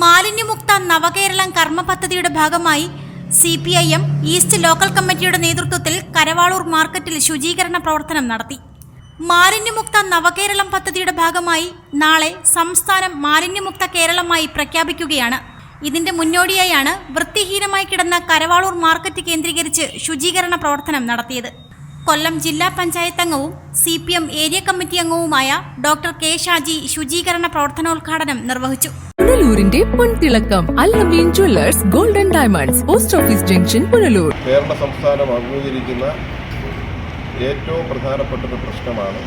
മാലിന്യമുക്ത നവകേരളം കർമ്മ പദ്ധതിയുടെ ഭാഗമായി C P I M east local കമ്മിറ്റിയുടെ നേതൃത്വത്തിൽ കരവാളൂർ മാർക്കറ്റിൽ ശുചീകരണ പ്രവർത്തനം നടത്തി. മാലിന്യമുക്ത നവകേരളം പദ്ധതിയുടെ ഭാഗമായി നാളെ സംസ്ഥാനം മാലിന്യമുക്ത കേരളമായി പ്രഖ്യാപിക്കുകയാണ്. ഇതിന്റെ മുന്നോടിയായാണ് വൃത്തിഹീനമായി കിടന്ന കരവാളൂർ മാർക്കറ്റ് കേന്ദ്രീകരിച്ച് ശുചീകരണ പ്രവർത്തനം നടത്തിയത്. കൊല്ലം ജില്ലാ പഞ്ചായത്ത് അംഗവും C P M area committee അംഗവുമായ ഡോക്ടർ കെ ഷാജി ശുചീകരണ പ്രവർത്തനോദ്ഘാടനം നിർവഹിച്ചു. പുനലൂരിന്റെ പൊൻതിളക്കം Allameen jewellers golden diamonds post office junction Punalur. Kerala സംസ്ഥാനം അഭിമുഖീകരിക്കുന്ന ഏറ്റവും പ്രധാനപ്പെട്ട ഒരു പ്രശ്നമാണ്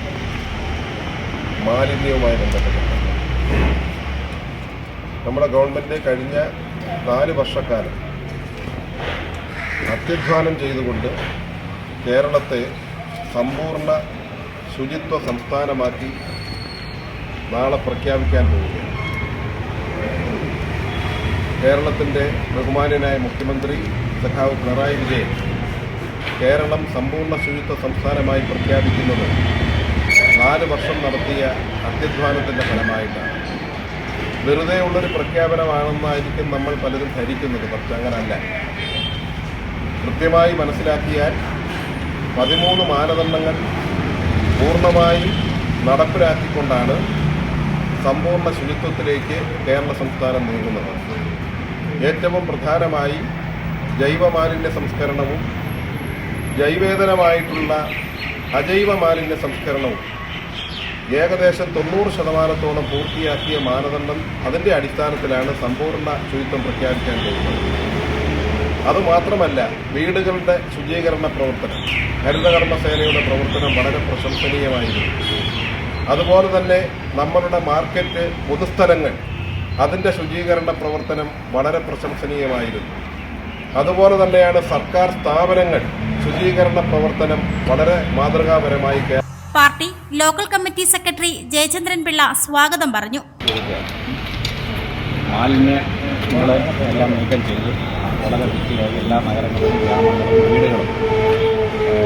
മാലിന്യവുമായി ബന്ധപ്പെട്ടത് നമ്മുടെ ഗവൺമെന്റ് കഴിഞ്ഞ നാല് വർഷക്കാലം അത്യധ്വാനം ചെയ്തുകൊണ്ട് കേരളത്തെ സമ്പൂർണ ശുചിത്വ സംസ്ഥാനമാക്കി നാളെ പ്രഖ്യാപിക്കാൻ പോവുകയാണ്. കേരളത്തിന്റെ ബഹുമാന്യനായ മുഖ്യമന്ത്രി സഖാവ് പിണറായി വിജയൻ കേരളം സമ്പൂർണ ശുചിത്വ സംസ്ഥാനമായി പ്രഖ്യാപിക്കുന്നത് നാല് വർഷം നടത്തിയ അത്യധ്വാനത്തിന്റെ ഫലമായിട്ടാണ്. വെറുതെ ഉള്ളൊരു പ്രഖ്യാപനമാണെന്നായിരിക്കും നമ്മൾ പലരും ധരിക്കുന്നത്. പക്ഷെ അങ്ങനല്ല. കൃത്യമായി മനസ്സിലാക്കിയാൽ പതിമൂന്ന് മാനദണ്ഡങ്ങൾ പൂർണമായി നടപ്പിലാക്കിക്കൊണ്ടാണ് സമ്പൂർണ ശുചിത്വത്തിലേക്ക് കേരള സംസ്ഥാനം നീങ്ങുന്നത്. ഏറ്റവും പ്രധാനമായി ജൈവമാലിന്യ സംസ്കരണവും ജൈവേതരമായിട്ടുള്ള അജൈവ മാലിന്യ സംസ്കരണവും ഏകദേശം തൊണ്ണൂറ് ശതമാനത്തോളം പൂർത്തിയാക്കിയ മാനദണ്ഡം അതിന്റെ അടിസ്ഥാനത്തിലാണ് സമ്പൂർണ ശുചിത്വം പ്രഖ്യാപിക്കാൻ പോകുന്നത്. അതുമാത്രമല്ല വീടുകളുടെ ശുചീകരണ പ്രവർത്തനം ഹരിതകർമ്മ സേനയുടെ പ്രവർത്തനം വളരെ പ്രശംസനീയമായിരുന്നു. അതുപോലെ തന്നെ നമ്മളുടെ മാർക്കറ്റ് പൊതുസ്ഥലങ്ങൾ അതിന്റെ ശുചീകരണ പ്രവർത്തനം വളരെ പ്രശംസനീയമായിരുന്നു. അതുപോലെ തന്നെയാണ് സർക്കാർ സ്ഥാപനങ്ങൾ ശുചീകരണ പ്രവർത്തനം വളരെ മാതൃകാപരമായി കേ- party local committee secretary Jayachandran Pillai സ്വാഗതം പറഞ്ഞു. മാലിന്യങ്ങൾ എല്ലാം നീക്കം ചെയ്ത്. വളരെ വൃത്തിയായി എല്ലാ നഗരങ്ങളും ഗ്രാമങ്ങളും വീടുകളും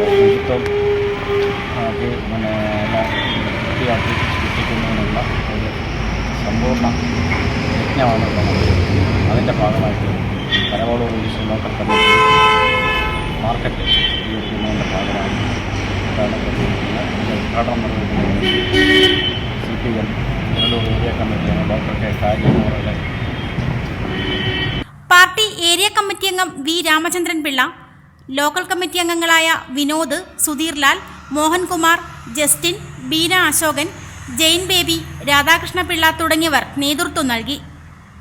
ശുചിത്വം ആക്കി പിന്നെ എല്ലാം വൃത്തിയാക്കി സൃഷ്ടിക്കുന്നതിനുള്ള ഒരു സമ്പൂർണ യജ്ഞമാണ് അതിന്റെ ഭാഗമായിട്ട് കരവോളൂർ ഈസ്റ്റ് ലോക്കൽ മാർക്കറ്റ് സ്വീകരിക്കുന്നതിന്റെ ഭാഗമായി ഇതാണ് പ്രതികരിക്കുന്നത് ഉദ്ഘാടനം നിർവഹിക്കുന്നത് C P M Punalur area കമ്മിറ്റിയാണ്. Doctor K. അവരുടെ പാർട്ടി ഏരിയ കമ്മിറ്റി അംഗം V. Ramachandran Pillai local committee അംഗങ്ങളായ വിനോദ് സുധീർലാൽ മോഹൻകുമാർ ജസ്റ്റിൻ ബീന അശോകൻ ജെയിൻ ബേബി രാധാകൃഷ്ണ പിള്ള തുടങ്ങിയവർ നേതൃത്വം നൽകി.